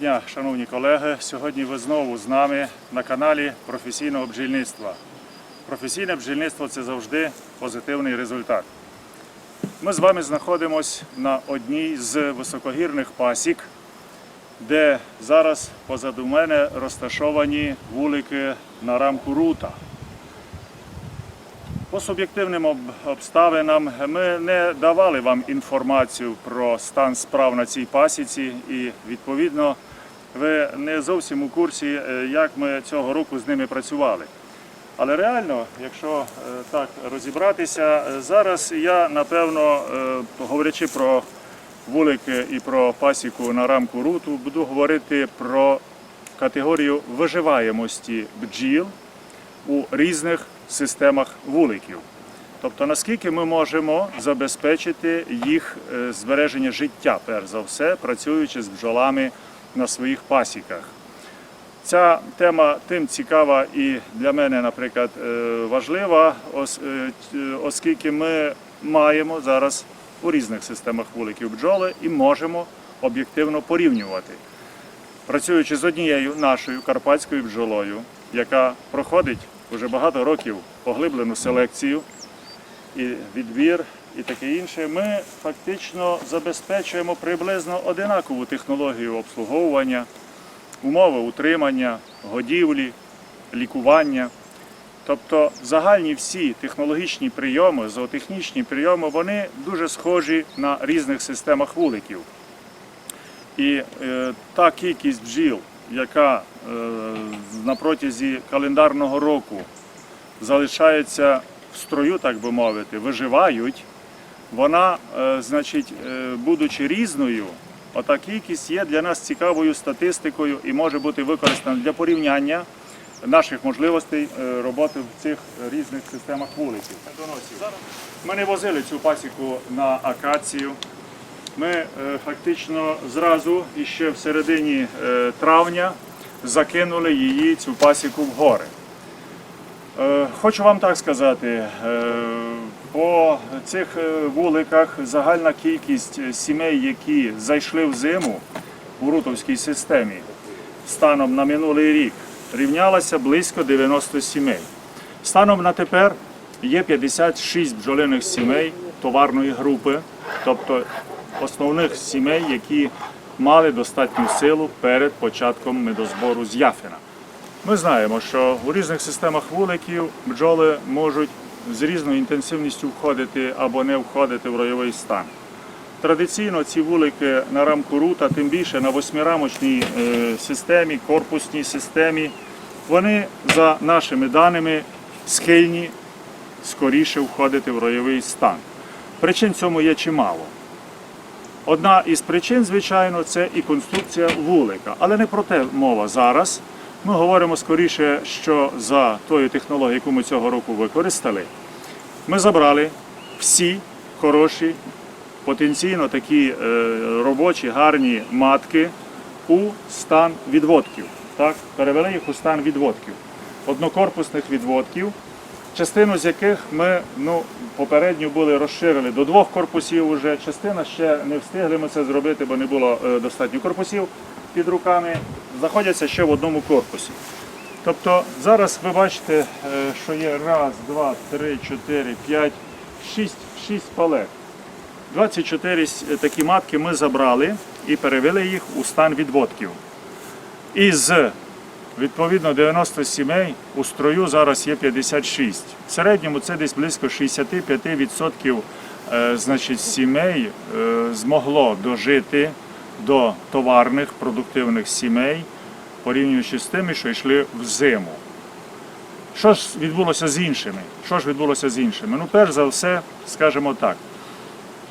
дня, шановні колеги. Сьогодні ви знову з нами на каналі професійного бджільництва. Професійне бджільництво це завжди позитивний результат. Ми з вами знаходимося на одній з високогірних пасік, де зараз позаду мене розташовані вулики на рамку рута. По суб'єктивним обставинам ми не давали вам інформацію про стан справ на цій пасіці, і відповідно ви не зовсім у курсі, е, як ми цього року з ними працювали. Але реально, якщо е, так розібратися, е, зараз я напевно, говорячи про вулики і про пасіку на рамку руту, буду говорити про категорію виживаємості бджіл у різних системах вуликів. Тобто наскільки ми можемо забезпечити їх збереження життя, перш за все, працюючи з бджолами на своїх пасіках. Ця тема тим цікава і для мене, наприклад, е, важлива, е, т- оскільки ми маємо зараз у різних системах вуликів бджоли і можемо об'єктивно порівнювати. Працюючи з однією нашою карпатською бджолою, яка проходить вже багато років поглиблену селекцію і відбір і таке інше, ми фактично забезпечуємо приблизно одинакову технологію обслуговування, умови утримання, годівлі, лікування. Тобто загальні всі технологічні прийоми, зоотехнічні прийоми, вони дуже схожі на різних системах вуликів. І е, та кількість бджіл, яка е, на протязі календарного року залишається в строю, так би мовити, виживають, вона, е, значить, е, будучи різною, ота кількість є для нас цікавою статистикою і може бути використана для порівняння наших можливостей е, роботи в цих різних системах вуликів. Ми не возили цю пасіку на акацію. Ми фактично зразу ще в середині травня закинули її цю пасіку в гори. Хочу вам так сказати, по цих е, вуликах загальна кількість сімей, які зайшли в зиму у Рутовській системі станом на минулий рік, рівнялася близько 90 сімей. Станом на тепер є 56 бджолиних сімей товарної групи, тобто основних сімей, які мали достатню силу перед початком медозбору з Яфіна. Ми знаємо, що у різних системах вуликів бджоли можуть з різною інтенсивністю входити або не входити в ройовий стан. Традиційно ці вулики на рамку рута, тим більше на восьмирамочній е, системі, корпусній системі, вони за нашими даними схильні скоріше входити в ройовий стан. Причин цьому є чимало. Одна із причин, звичайно, це і конструкція вулика. Але не про те мова зараз. Ми говоримо скоріше, що за тою технологією, яку ми цього року використали, ми забрали всі хороші, потенційно такі е, робочі, гарні матки у стан відводків. Так? Перевели їх у стан відводків, однокорпусних відводків, частину з яких ми ну, попередньо були розширили до двох корпусів уже. Частина ще не встигли ми це зробити, бо не було е, достатньо корпусів під руками. Знаходяться ще в одному корпусі. Тобто зараз ви бачите, е, що є раз, два, три, чотири, п'ять, шість, шість палет. 24 такі матки ми забрали і перевели їх у стан відводків. Із відповідно 90 сімей у строю зараз є 56. В середньому це десь близько 65% е, значить, сімей е, змогло дожити до товарних продуктивних сімей, порівнюючи з тими, що йшли в зиму. Що ж відбулося з іншими? Що ж відбулося з іншими? Ну, перш за все, скажімо так,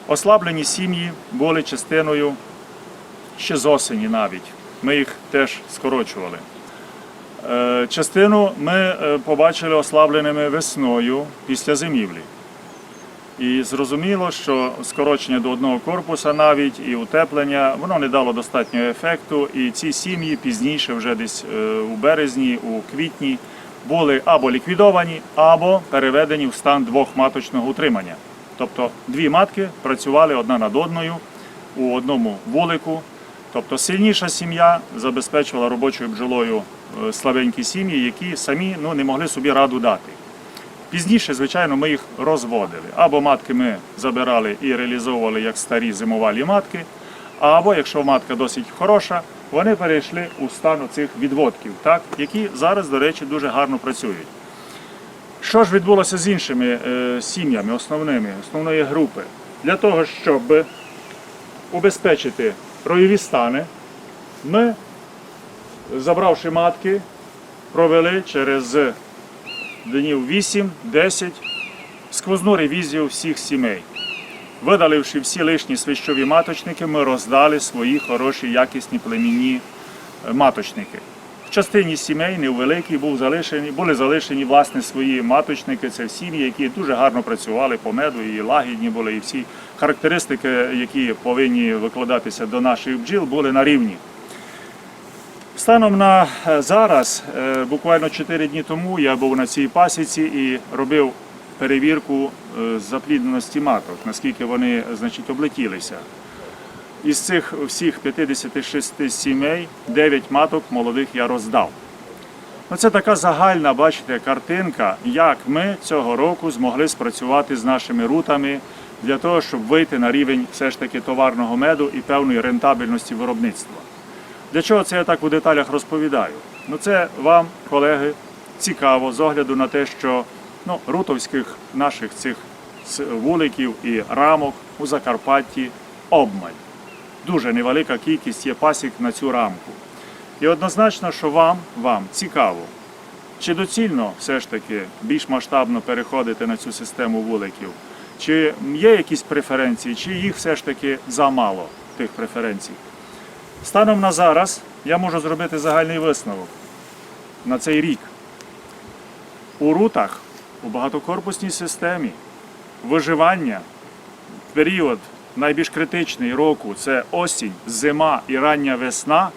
ослаблені сім'ї були частиною ще з осені навіть. Ми їх теж скорочували. Е, Частину ми е, побачили ослабленими весною після зимівлі. І зрозуміло, що скорочення до одного корпуса навіть і утеплення воно не дало достатнього ефекту. І ці сім'ї пізніше, вже десь е, у березні, у квітні, були або ліквідовані, або переведені в стан двохматочного утримання. Тобто дві матки працювали одна над одною у одному вулику Тобто сильніша сім'я забезпечувала робочою бджолою е, слабенькі сім'ї, які самі ну, не могли собі раду дати. Пізніше, звичайно, ми їх розводили. Або матки ми забирали і реалізовували як старі зимувалі матки, або якщо матка досить хороша, вони перейшли у стан цих відводків, так, які зараз, до речі, дуже гарно працюють. Що ж відбулося з іншими е, сім'ями, основними, основної групи? Для того, щоб убезпечити ройові стани, ми, забравши матки, провели через днів 8-10 сквозну ревізію всіх сімей. Видаливши всі лишні свищові маточники, ми роздали свої хороші якісні племінні е, маточники. В частині сімей невеликій був залишені, були залишені власне свої маточники. Це сім'ї, які дуже гарно працювали по меду, і лагідні були, і всі характеристики, які повинні викладатися до наших бджіл, були на рівні. Станом на е, зараз, е, буквально 4 дні тому, я був на цій пасіці і робив перевірку е, заплідненості маток, наскільки вони значить, облетілися. Із цих всіх 56 сімей 9 маток молодих я роздав. Ну, це така загальна, бачите, картинка, як ми цього року змогли спрацювати з нашими рутами для того, щоб вийти на рівень все ж таки товарного меду і певної рентабельності виробництва. Для чого це я так у деталях розповідаю? Ну це вам, колеги, цікаво з огляду на те, що ну, рутовських наших цих вуликів і рамок у Закарпатті обмаль. Дуже невелика кількість є пасік на цю рамку. І однозначно, що вам, вам цікаво, чи доцільно все ж таки більш масштабно переходити на цю систему вуликів, чи є якісь преференції, чи їх все ж таки замало, тих преференцій. Станом на зараз я можу зробити загальний висновок на цей рік. У рутах, у багатокорпусній системі виживання період найбільш критичний року це осінь, зима і рання весна,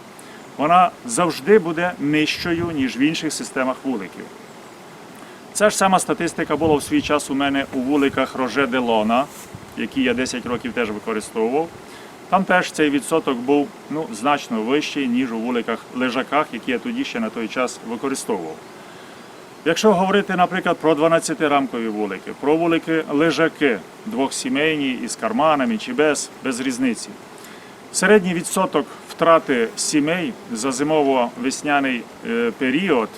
вона завжди буде нижчою, ніж в інших системах вуликів. Ця ж сама статистика була в свій час у мене у вуликах Роже Делона, які я 10 років теж використовував. Там теж цей відсоток був ну, значно вищий, ніж у вуликах лежаках, які я тоді ще на той час використовував. Якщо говорити, наприклад, про 12-рамкові вулики, про вулики лежаки двохсімейні із карманами чи без, без різниці. Середній відсоток втрати сімей за зимово-весняний е, період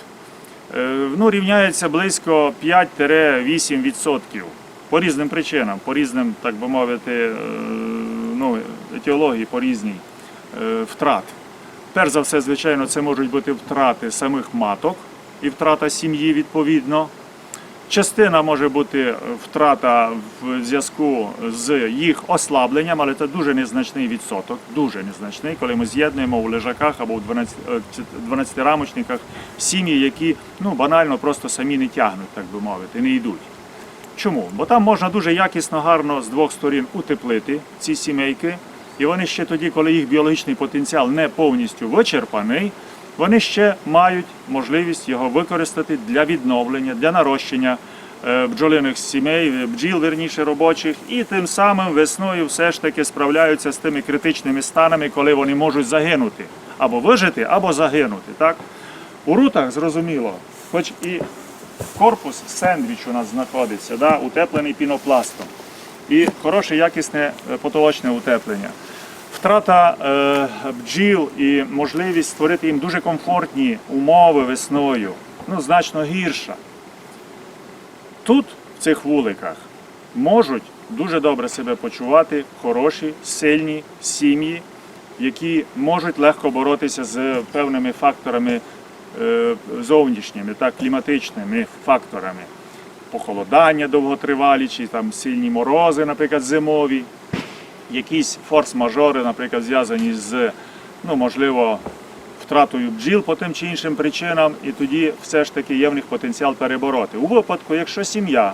е, ну, рівняється близько 5-8% по різним причинам, по різним, так би мовити, е, ну, етіології, по різній е, втрат. Перш за все, звичайно, це можуть бути втрати самих маток і втрата сім'ї відповідно. Частина може бути втрата в зв'язку з їх ослабленням, але це дуже незначний відсоток, дуже незначний, коли ми з'єднуємо у лежаках або у 12, е, 12-рамочниках сім'ї, які ну, банально просто самі не тягнуть, так би мовити, не йдуть. Чому? Бо там можна дуже якісно, гарно з двох сторін утеплити ці сімейки, і вони ще тоді, коли їх біологічний потенціал не повністю вичерпаний, вони ще мають можливість його використати для відновлення, для нарощення е, бджолиних сімей, бджіл верніше робочих, і тим самим весною все ж таки справляються з тими критичними станами, коли вони можуть загинути або вижити, або загинути. Так? У рутах зрозуміло, хоч і корпус сендвіч у нас знаходиться, да, утеплений пінопластом. І хороше якісне е, потолочне утеплення. Втрата е, бджіл і можливість створити їм дуже комфортні умови весною, ну, значно гірша. Тут, в цих вуликах, можуть дуже добре себе почувати хороші, сильні сім'ї, які можуть легко боротися з певними факторами е, зовнішніми, так, кліматичними факторами. Похолодання довготривалі, чи там сильні морози, наприклад, зимові, якісь форс-мажори, наприклад, зв'язані з, ну, можливо, втратою бджіл по тим чи іншим причинам, і тоді все ж таки є в них потенціал перебороти. У випадку, якщо сім'я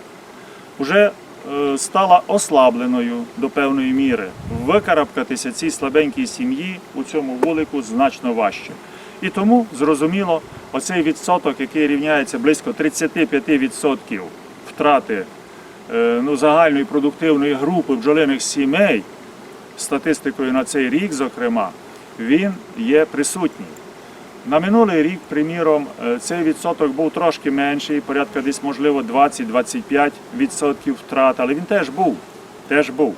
вже е, стала ослабленою до певної міри, викарабкатися цій слабенькій сім'ї у цьому вулику значно важче. І тому, зрозуміло, оцей відсоток, який рівняється близько 35% втрати е, ну, загальної продуктивної групи бджолиних сімей, статистикою на цей рік, зокрема, він є присутній. На минулий рік, приміром, е, цей відсоток був трошки менший, порядка десь, можливо, 20-25% відсотків втрат, але він теж був. Теж був.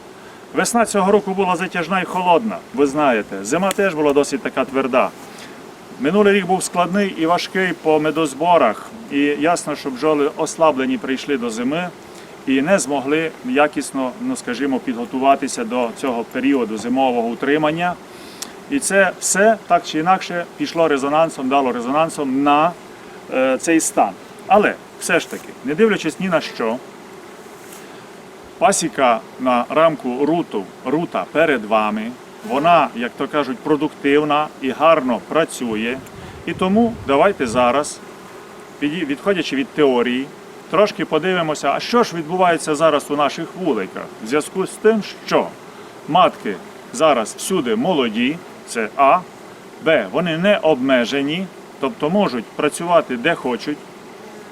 Весна цього року була затяжна і холодна, ви знаєте. Зима теж була досить така тверда. Минулий рік був складний і важкий по медозборах. І ясно, що бджоли ослаблені прийшли до зими і не змогли якісно, ну скажімо, підготуватися до цього періоду зимового утримання. І це все так чи інакше пішло резонансом, дало резонансом на е, цей стан. Але все ж таки, не дивлячись ні на що, пасіка на рамку руту, рута перед вами, вона, як то кажуть, продуктивна і гарно працює. І тому давайте зараз, відходячи від теорії, трошки подивимося, а що ж відбувається зараз у наших вуликах. В зв'язку з тим, що матки зараз всюди молоді, це А, Б, вони не обмежені, тобто можуть працювати де хочуть.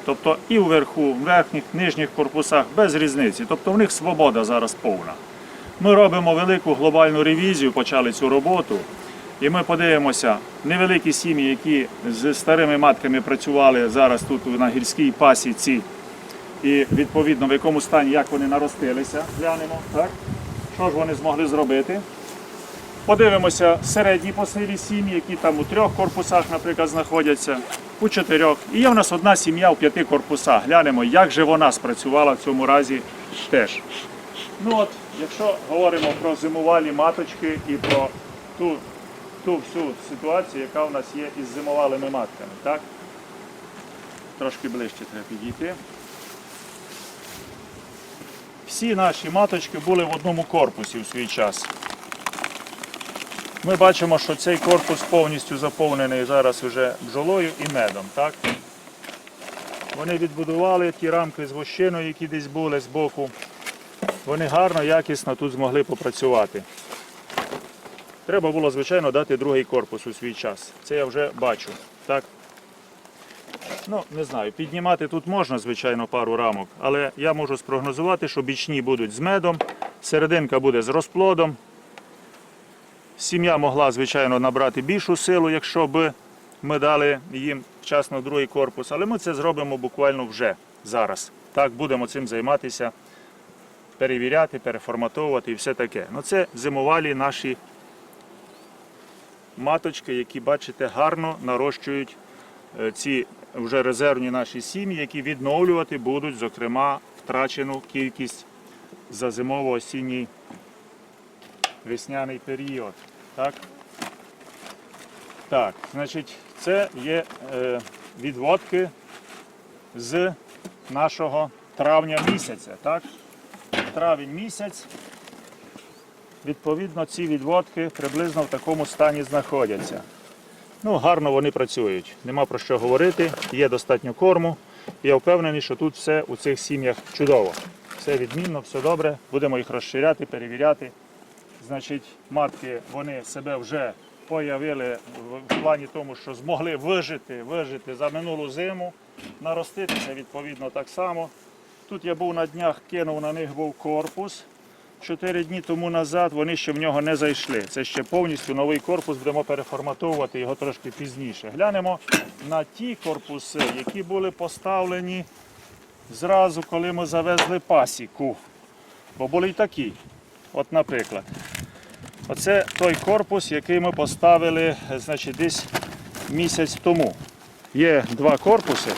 Тобто і вверху, в верхніх, нижніх корпусах без різниці. Тобто в них свобода зараз повна. Ми робимо велику глобальну ревізію, почали цю роботу. І ми подивимося невеликі сім'ї, які з старими матками працювали зараз тут на гірській пасіці. І відповідно в якому стані, як вони наростилися, глянемо, так? Що ж вони змогли зробити? Подивимося середні по силі сім'ї, які там у трьох корпусах, наприклад, знаходяться, у чотирьох. І є в нас одна сім'я у п'яти корпусах. Глянемо, як же вона спрацювала в цьому разі теж. Ну от, якщо говоримо про зимувалі маточки і про ту, ту всю ситуацію, яка в нас є із зимувалими матками, так? Трошки ближче треба підійти. Всі наші маточки були в одному корпусі в свій час. Ми бачимо, що цей корпус повністю заповнений зараз вже бджолою і медом. Так? Вони відбудували ті рамки з вощиною, які десь були з боку. Вони гарно, якісно тут змогли попрацювати. Треба було, звичайно, дати другий корпус у свій час. Це я вже бачу. Так? Ну, не знаю, піднімати тут можна, звичайно, пару рамок, але я можу спрогнозувати, що бічні будуть з медом, серединка буде з розплодом. Сім'я могла, звичайно, набрати більшу силу, якщо б ми дали їм вчасно другий корпус, але ми це зробимо буквально вже зараз. Так, будемо цим займатися, перевіряти, переформатовувати і все таке. Ну, це зимувалі наші маточки, які, бачите, гарно нарощують е, ці вже резервні наші сім'ї, які відновлювати будуть, зокрема, втрачену кількість за зимово-осінній весняний період. Так, так значить, це є е, відводки з нашого травня місяця. Так? Травень місяць. Відповідно, ці відводки приблизно в такому стані знаходяться. Ну, гарно вони працюють. Нема про що говорити, є достатньо корму. Я впевнений, що тут все у цих сім'ях чудово. Все відмінно, все добре. Будемо їх розширяти, перевіряти. Значить, матки вони себе вже появили в- плані тому, що змогли вижити, вижити за минулу зиму, нароститися відповідно так само. Тут я був на днях, кинув на них був корпус. Чотири дні тому назад вони ще в нього не зайшли. Це ще повністю новий корпус, будемо переформатовувати його трошки пізніше. Глянемо на ті корпуси, які були поставлені зразу, коли ми завезли пасіку. Бо були й такі. От, наприклад, оце той корпус, який ми поставили значить, десь місяць тому. Є два корпуси.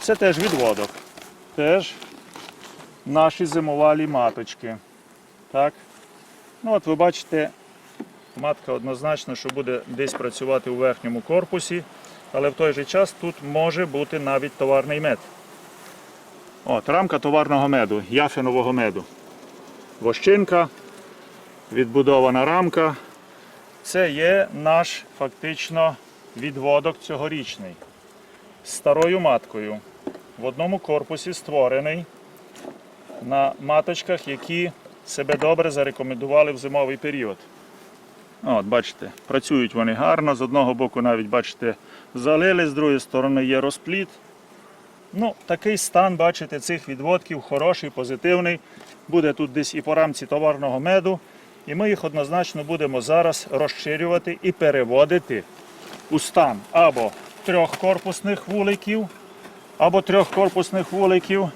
Це теж відводок. Теж наші зимувалі маточки. Так. Ну от ви бачите, матка однозначно, що буде десь працювати у верхньому корпусі, але в той же час тут може бути навіть товарний мед. От, рамка товарного меду, яфинового меду. Вощинка, відбудована рамка. Це є наш фактично відводок цьогорічний. З старою маткою. В одному корпусі створений на маточках, які себе добре зарекомендували в зимовий період. От, бачите, працюють вони гарно. З одного боку навіть, бачите, залили, з другої сторони є розпліт. Ну, такий стан, бачите, цих відводків хороший, позитивний. Буде тут десь і по рамці товарного меду, І ми їх однозначно будемо зараз розширювати і переводити у стан або трьохкорпусних вуликів, або трьохкорпусних вуликів,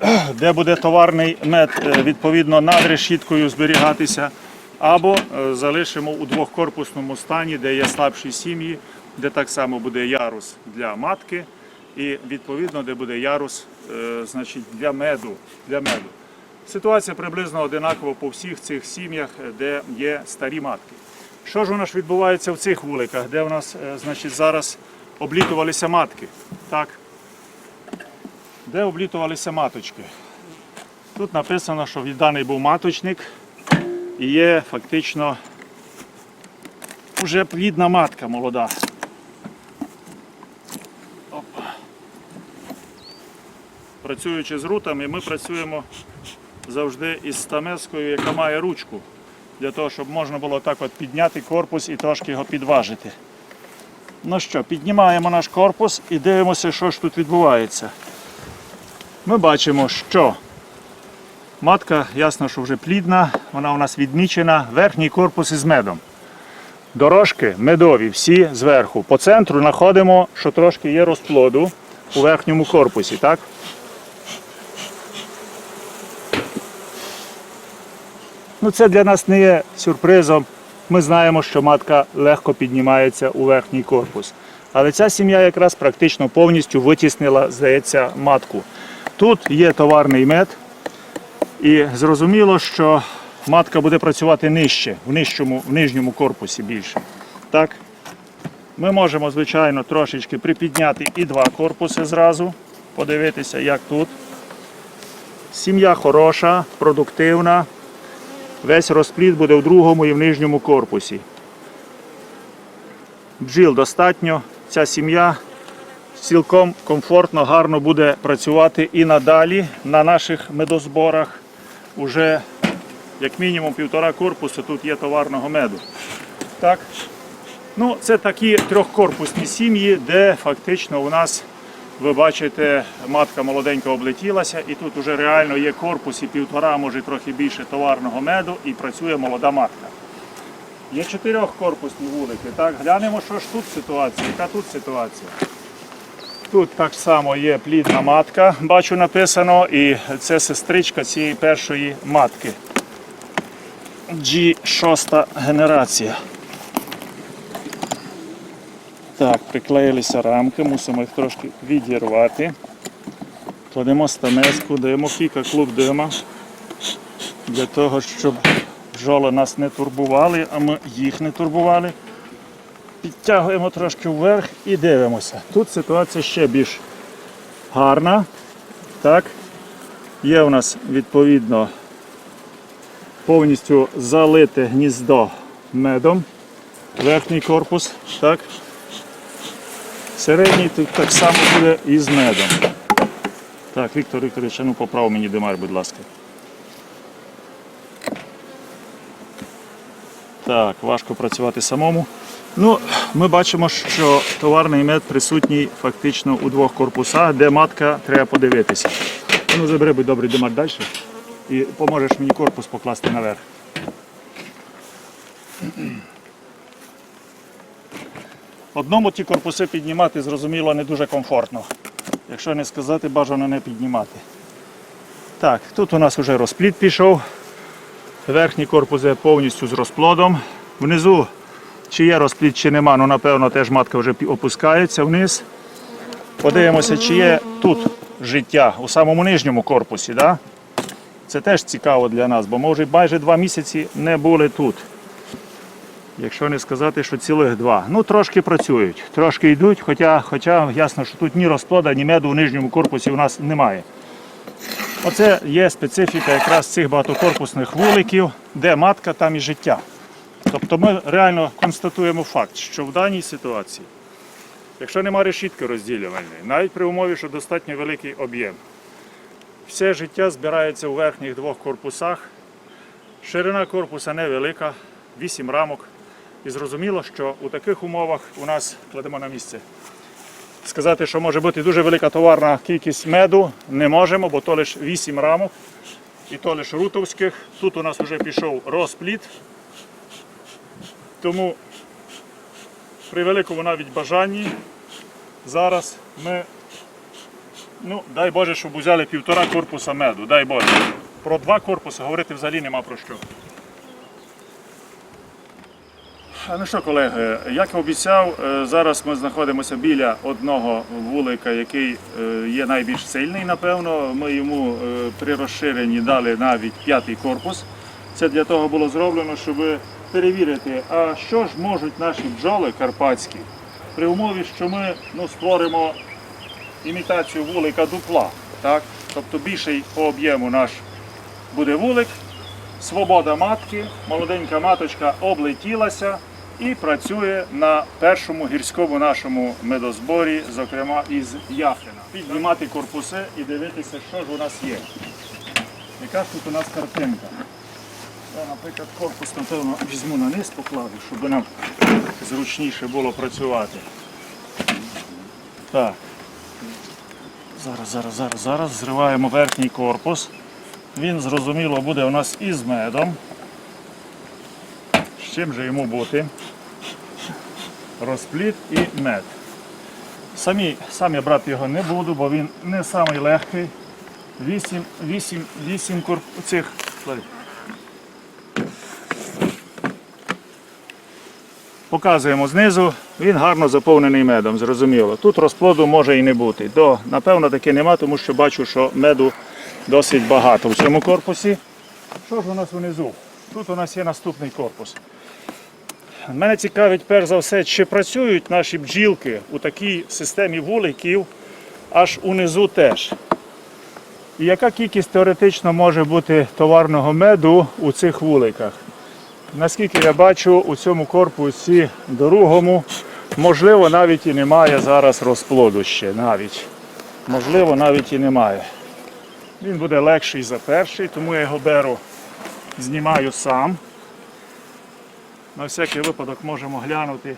де буде товарний мед е, відповідно над решіткою зберігатися, або е, залишимо у двохкорпусному стані, де є слабші сім'ї, де так само буде ярус для матки, і відповідно, де буде ярус е, значить, для меду. Для меду. Ситуація приблизно одинакова по всіх цих сім'ях, де є старі матки. Що ж у нас відбувається в цих вуликах, де у нас значить, зараз облітувалися матки? Так. Де облітувалися маточки? Тут написано, що відданий був маточник і є фактично вже плідна матка молода. Працюючи з рутами, ми працюємо завжди із стамескою, яка має ручку, для того, щоб можна було так от підняти корпус і трошки його підважити. Ну що, піднімаємо наш корпус і дивимося, що ж тут відбувається. Ми бачимо, що матка, ясно, що вже плідна, вона у нас відмічена, верхній корпус із медом. Дорожки медові, всі зверху. По центру знаходимо, що трошки є розплоду у верхньому корпусі. так? Ну, це для нас не є сюрпризом. Ми знаємо, що матка легко піднімається у верхній корпус. Але ця сім'я якраз практично повністю витіснила, здається, матку. Тут є товарний мед, і зрозуміло, що матка буде працювати нижче, в нижчому, в нижньому корпусі більше. Так? Ми можемо, звичайно, трошечки припідняти і два корпуси зразу, подивитися, як тут. Сім'я хороша, продуктивна. Весь розплід буде в другому і в нижньому корпусі. Бджіл достатньо. Ця сім'я цілком комфортно, гарно буде працювати і надалі на наших медозборах. Уже як мінімум півтора корпусу тут є товарного меду. Так. Ну, це такі трьохкорпусні сім'ї, де фактично у нас, ви бачите, матка молоденька облетілася, і тут вже реально є корпус і півтора, може трохи більше товарного меду, і працює молода матка. Є чотирьохкорпусні вулики. Так, глянемо, що ж тут ситуація, яка тут ситуація. Тут так само є плідна матка, бачу написано, і це сестричка цієї першої матки. G6 генерація. Так, приклеїлися рамки, мусимо їх трошки відірвати. Кладемо стамеску, даємо кілька клуб дима для того, щоб бджоли нас не турбували, а ми їх не турбували. Підтягуємо трошки вверх і дивимося. Тут ситуація ще більш гарна. Так. Є у нас відповідно повністю залите гніздо медом. Верхній корпус. Так. Середній тут так само буде і з медом. Так, Віктор Вікторович, ну поправ мені димар, будь ласка. Так, важко працювати самому. Ну, ми бачимо, що товарний мед присутній фактично у двох корпусах, де матка треба подивитися. Ну, забери, будь добрий димар далі і поможеш мені корпус покласти наверх. Одному ті корпуси піднімати, зрозуміло, не дуже комфортно. Якщо не сказати, бажано не піднімати. Так, тут у нас вже розплід пішов. Верхній корпус є повністю з розплодом. Внизу, чи є розплід, чи нема, ну напевно теж матка вже опускається вниз. Подивимося, чи є тут життя у самому нижньому корпусі. Да? Це теж цікаво для нас, бо ми вже майже два місяці не були тут. Якщо не сказати, що цілих два. Ну, трошки працюють, трошки йдуть, хоча, хоча ясно, що тут ні розплода, ні меду у нижньому корпусі у нас немає. Оце є специфіка якраз цих багатокорпусних вуликів, де матка, там і життя. Тобто ми реально констатуємо факт, що в даній ситуації, якщо немає решітки розділювальної, навіть при умові, що достатньо великий об'єм, все життя збирається у верхніх двох корпусах. Ширина корпуса невелика, 8 рамок. І зрозуміло, що у таких умовах у нас кладемо на місце. Сказати, що може бути дуже велика товарна кількість меду, не можемо, бо то лише 8 рамок. і то лише рутовських. Тут у нас вже пішов розпліт. Тому при великому навіть бажанні зараз ми, ну, дай Боже, щоб взяли півтора корпуса меду, дай Боже. Про два корпуси говорити взагалі нема про що. Ну що, колеги, як і обіцяв, е, зараз ми знаходимося біля одного вулика, який е, є найбільш сильний, напевно. Ми йому е, при розширенні дали навіть п'ятий корпус. Це для того було зроблено, щоб перевірити, а що ж можуть наші бджоли карпатські при умові, що ми ну, створимо імітацію вулика дупла. Так? Тобто більший по об'єму наш буде вулик, свобода матки, молоденька маточка облетілася і працює на першому гірському нашому медозборі, зокрема із Яфліна. Піднімати корпуси і дивитися, що ж у нас є. Яка ж тут у нас картинка? Наприклад, корпус, напевно, візьму на низ, покладу, щоб нам зручніше було працювати. Так. Зараз, зараз, зараз, зараз зриваємо верхній корпус. Він зрозуміло буде у нас із медом. З чим же йому бути? Розпліт і мед. Самі, сам я брати його не буду, бо він не самий легкий. Вісім, вісім, вісім корп... цих. Показуємо знизу, він гарно заповнений медом, зрозуміло. Тут розплоду може і не бути. До, напевно, таки нема, тому що бачу, що меду досить багато в цьому корпусі. Що ж у нас внизу? Тут у нас є наступний корпус. Мене цікавить перш за все, чи працюють наші бджілки у такій системі вуликів, аж унизу теж. І яка кількість теоретично може бути товарного меду у цих вуликах? Наскільки я бачу, у цьому корпусі другому, можливо, навіть і немає зараз розплоду ще навіть. Можливо, навіть і немає. Він буде легший за перший, тому я його беру, знімаю сам. На всякий випадок можемо глянути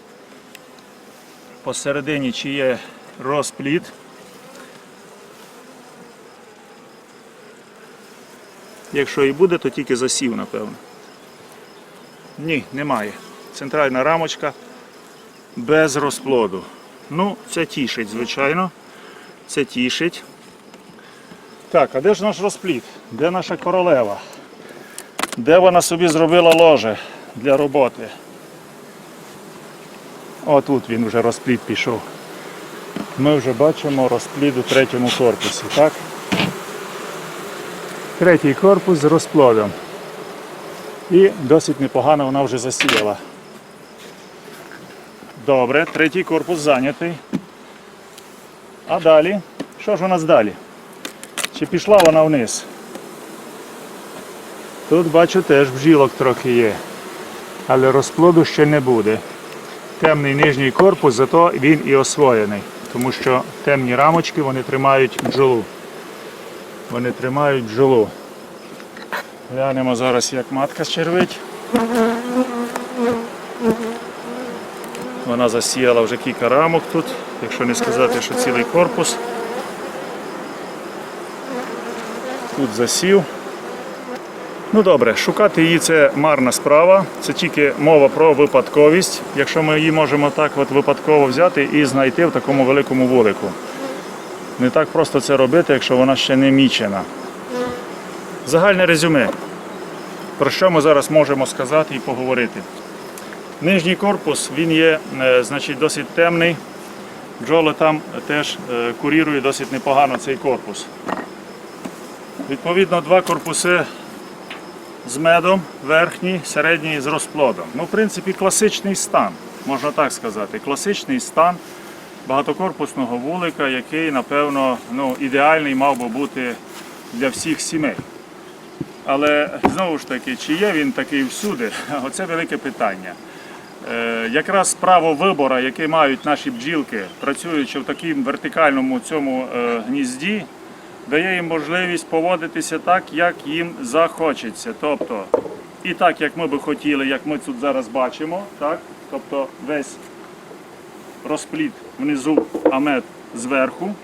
посередині, чи є розпліт. Якщо і буде, то тільки засів, напевно. Ні, немає. Центральна рамочка без розплоду. Ну, це тішить, звичайно. Це тішить. Так, а де ж наш розпліт? Де наша королева? Де вона собі зробила ложе для роботи? Отут він вже розпліт пішов. Ми вже бачимо розплід у третьому корпусі, так? Третій корпус з розплодом. І досить непогано вона вже засіяла. Добре, третій корпус зайнятий. А далі? Що ж у нас далі? Чи пішла вона вниз? Тут бачу теж бджілок трохи є, але розплоду ще не буде. Темний нижній корпус, зато він і освоєний, тому що темні рамочки вони тримають бджолу. Вони тримають бджолу. Глянемо зараз, як матка червить. Вона засіяла вже кілька рамок тут, якщо не сказати, що цілий корпус. Тут засів. Ну добре, шукати її це марна справа. Це тільки мова про випадковість, якщо ми її можемо так от випадково взяти і знайти в такому великому вулику. Не так просто це робити, якщо вона ще не мічена. Загальне резюме. Про що ми зараз можемо сказати і поговорити? Нижній корпус він є е, значить, досить темний. Бджоли там теж е, курірує досить непогано цей корпус. Відповідно, два корпуси з медом, верхній, середній з розплодом. Ну, в принципі, класичний стан, можна так сказати. Класичний стан багатокорпусного вулика, який, напевно, ну, ідеальний мав би бути для всіх сімей. Але знову ж таки, чи є він такий всюди, оце велике питання. Е, якраз право вибору, яке мають наші бджілки, працюючи в такому вертикальному цьому е, гнізді, дає їм можливість поводитися так, як їм захочеться. Тобто, і так, як ми би хотіли, як ми тут зараз бачимо, так? тобто весь розпліт внизу, а мед зверху.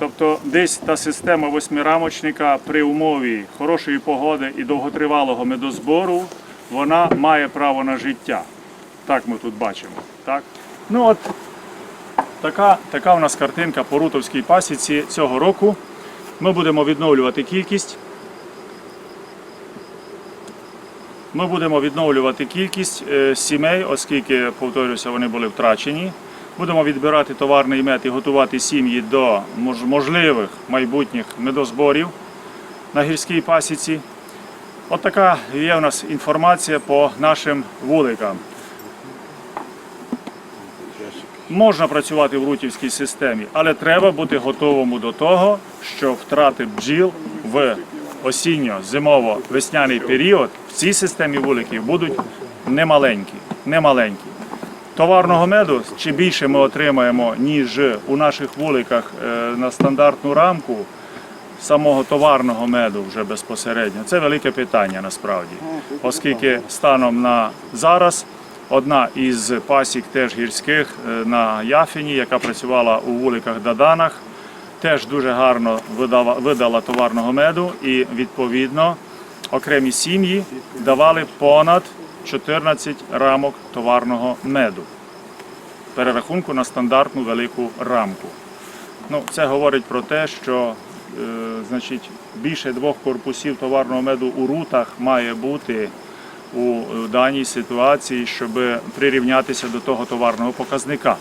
Тобто десь та система восьмирамочника при умові хорошої погоди і довготривалого медозбору, вона має право на життя. Так ми тут бачимо. Так? Ну от така, така у нас картинка по Рутовській пасіці цього року. Ми будемо відновлювати кількість. Ми будемо відновлювати кількість е, сімей, оскільки, повторюся, вони були втрачені. Будемо відбирати товарний мед і готувати сім'ї до можливих майбутніх медозборів на гірській пасіці. От така є у нас інформація по нашим вуликам. Можна працювати в рутівській системі, але треба бути готовому до того, що втрати бджіл в осінньо-зимово-весняний період в цій системі вуликів будуть немаленькі. немаленькі. Товарного меду чи більше ми отримаємо, ніж у наших вуликах е, на стандартну рамку самого товарного меду вже безпосередньо. Це велике питання насправді, оскільки станом на зараз одна із пасік теж гірських е, на Яфіні, яка працювала у вуликах Даданах, теж дуже гарно видала, видала товарного меду і відповідно окремі сім'ї давали понад 14 рамок товарного меду перерахунку на стандартну велику рамку. Ну, це говорить про те, що е, значить, більше двох корпусів товарного меду у рутах має бути у е, даній ситуації, щоб прирівнятися до того товарного показника.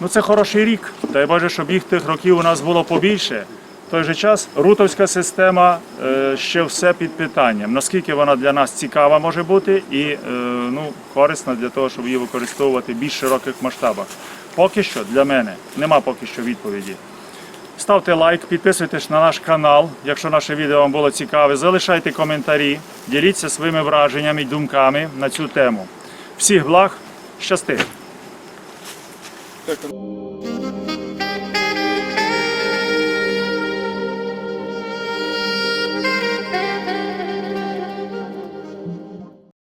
Ну, це хороший рік. Дай Боже, щоб їх тих років у нас було побільше. Той же час рутовська система е, ще все під питанням. Наскільки вона для нас цікава може бути і е, ну, корисна для того, щоб її використовувати в більш широких масштабах. Поки що для мене нема поки що відповіді. Ставте лайк, підписуйтесь на наш канал, якщо наше відео вам було цікаве. Залишайте коментарі, діліться своїми враженнями і думками на цю тему. Всіх благ, щасти!